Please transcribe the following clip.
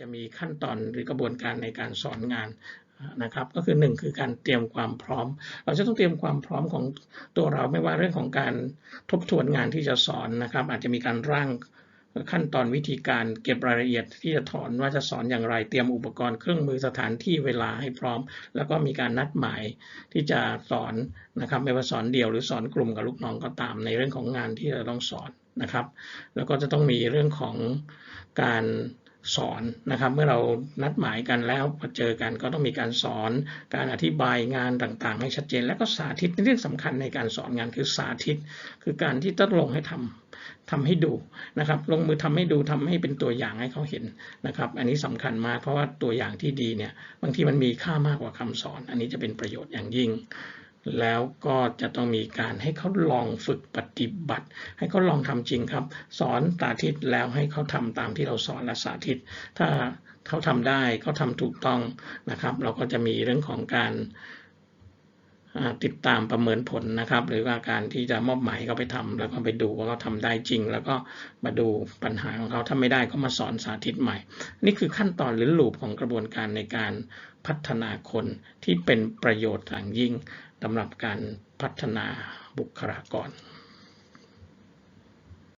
จะมีขั้นตอนหรือกระบวนการในการสอนงานนะครับก็คือหนึ่งคือการเตรียมความพร้อม เราจะต้องเตรียมความพร้อมของตัวเราไม่ว่าเรื่องของการทบทวนงานที่จะสอนนะครับ อาจจะมีการร่างขั้นตอนวิธีการเก็บรายละเอียดที่จะถอนว่าจะสอนอย่างไรเตรียมอุปกรณ์เครื่องมือสถานที่เวลาให้พร้อม แล้วก็มีการนัดหมายที่จะสอนนะครับไม่ว่าสอนเดี่ยวหรือสอนกลุ่มกับลูกน้องก็ตามในเรื่องของงานที่เราต้องสอนนะครับ แล้วก็จะต้องมีเรื่องของการ สอนนะครับ เมื่อเรานัดหมายกันแล้วพอเจอกันก็ต้องมีการสอน การอธิบายงานต่างๆ ให้ชัดเจน แล้วก็สาธิตในเรื่องสำคัญในการสอนงานคือสาธิต คือการที่ต้องลงให้ทำทำให้ดูนะครับ ลงมือทำให้ดูทำให้เป็นตัวอย่างให้เขาเห็นนะครับ อันนี้สำคัญมากเพราะว่าตัวอย่างที่ดีเนี่ยบางทีมันมีค่ามากกว่าคำสอน อันนี้จะเป็นประโยชน์อย่างยิ่ง แล้วก็จะต้องมีการให้เขาลองฝึกปฏิบัติ ให้เขาลองทำจริงครับ สอนสาธิตแล้วให้เขาทำตามที่เราสอนและสาธิต ถ้าเขาทำได้เขาทำถูกต้องนะครับ เราก็จะมีเรื่องของการ ติดตามประเมินผลนะครับ หรือว่าการที่จะมอบหมายเขาไปทำแล้วก็ไปดูว่าเขาทำได้จริง แล้วก็มาดูปัญหาของเขาถ้าไม่ได้ก็มาสอนสาธิตใหม่ นี่คือขั้นตอนหรือลูปของกระบวนการในการพัฒนาคนที่เป็นประโยชน์อย่างยิ่งสำหรับการพัฒนาบุคลากร